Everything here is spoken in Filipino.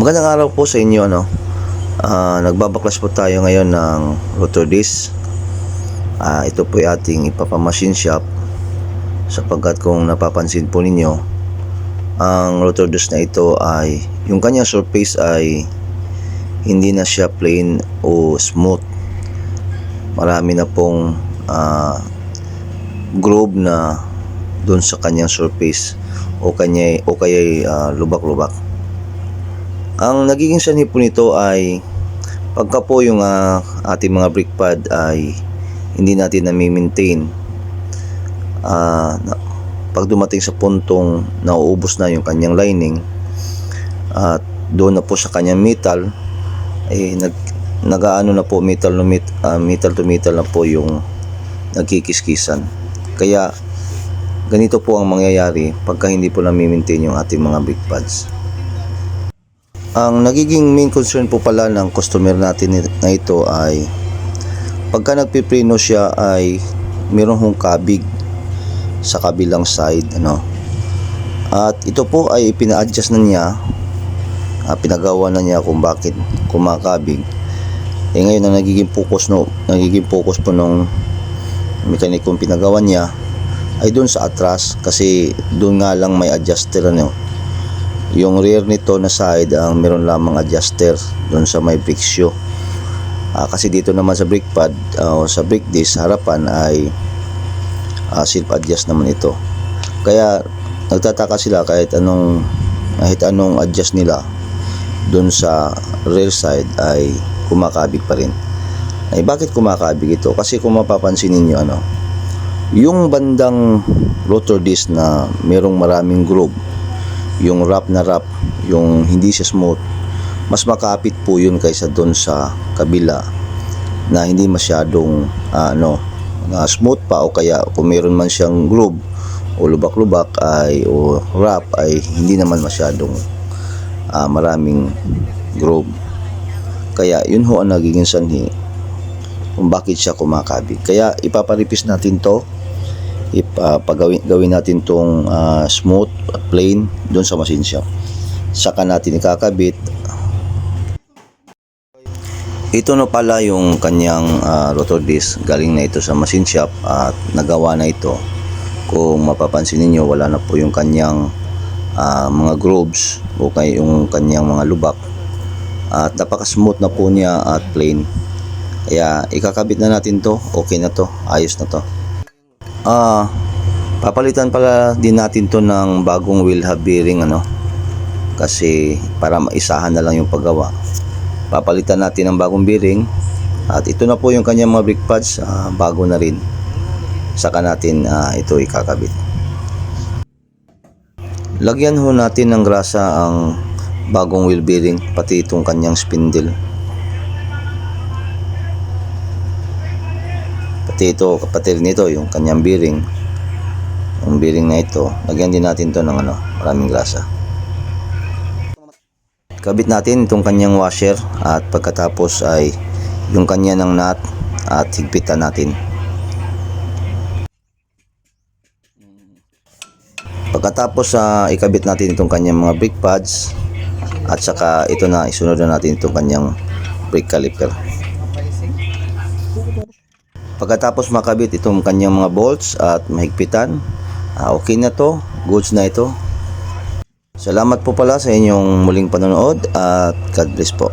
Magandang araw po sa inyo ano. Ah, nagbabaklas po tayo ngayon ng rotor disc. Ah, ito po ay ating ipapamachine shop sapagkat kung napapansin po ninyo ang rotor disc na ito ay yung kanyang surface ay hindi na siya plain o smooth. Marami na pong ah, groove na doon sa kanyang surface o kanya o kaya ah, lubak-lubak. Ang nagiging sanhi po nito ay pagka po yung ah, ating mga brake pad ay hindi natin na-maintain. Ah, na- pag dumating sa puntong nauubos na yung kanyang lining at doon na po sa kanyang metal eh nag nagaano na po metal no met, ah, metal to metal na po yung nagkikiskisan. Kaya ganito po ang mangyayari pagka hindi po na-maintain yung ating mga brake pads. Ang nagiging main concern po pala ng customer natin na ito ay pagka nagpipreno siya ay meron hong kabig sa kabilang side ano. At ito po ay pina-adjust na niya ah, pinagawa na niya kung bakit kumakabig. Eh ngayon ang nagiging focus no, nagiging focus po nung mekanikong pinagawa niya ay doon sa atras kasi doon nga lang may adjuster ano yung rear nito na side ang meron lamang adjuster doon sa may brake shoe. Ah, kasi dito naman sa brake pad ah, o sa brake disc harapan ay ah, self adjust naman ito. Kaya nagtataka sila kahit anong kahit anong adjust nila doon sa rear side ay kumakabig pa rin. Ay bakit kumakabig ito? Kasi kung mapapansin ninyo ano yung bandang rotor disc na merong maraming groove yung wrap na wrap, yung hindi siya smooth, mas makapit po yun kaysa doon sa kabila na hindi masyadong ah, ano, na smooth pa o kaya kung meron man siyang groove o lubak-lubak ay o wrap ay hindi naman masyadong ah, maraming groove. Kaya yun ho ang nagiging sanhi kung bakit siya kumakabig. Kaya ipaparipis natin to ipagawin gawin natin tong ah, smooth at plain doon sa machine shop saka natin ikakabit. Ito na pala yung kanyang ah, rotor disc. Galing na ito sa machine shop at nagawa na ito. Kung mapapansin niyo wala na po yung kanyang ah, mga grooves o kay yung kanyang mga lubak. At napaka smooth na po niya at plain. Kaya ikakabit na natin to. Okay na to. Ayos na to Ah, papalitan pala din natin to ng bagong wheel hub bearing ano. Kasi para maisahan na lang yung paggawa. Papalitan natin ng bagong bearing at ito na po yung kanyang mga brake pads, ah, bago na rin. Saka natin ah, ito ikakabit. Lagyan ho natin ng grasa ang bagong wheel bearing pati itong kanyang spindle. Pati ito kapatid nito yung kanyang bearing. Yung bearing na ito. Lagyan din natin to ng ano maraming grasa kabit natin itong kanyang washer at pagkatapos ay yung kanya ng nut at higpitan natin. Pagkatapos sa ikabit natin itong kanyang mga brake pads at saka ito na isunod na natin itong kanyang brake caliper Pagkatapos makabit itong kanyang mga bolts at mahigpitan, ah, okay na to, goods na ito. Salamat po pala sa inyong muling panonood at God bless po.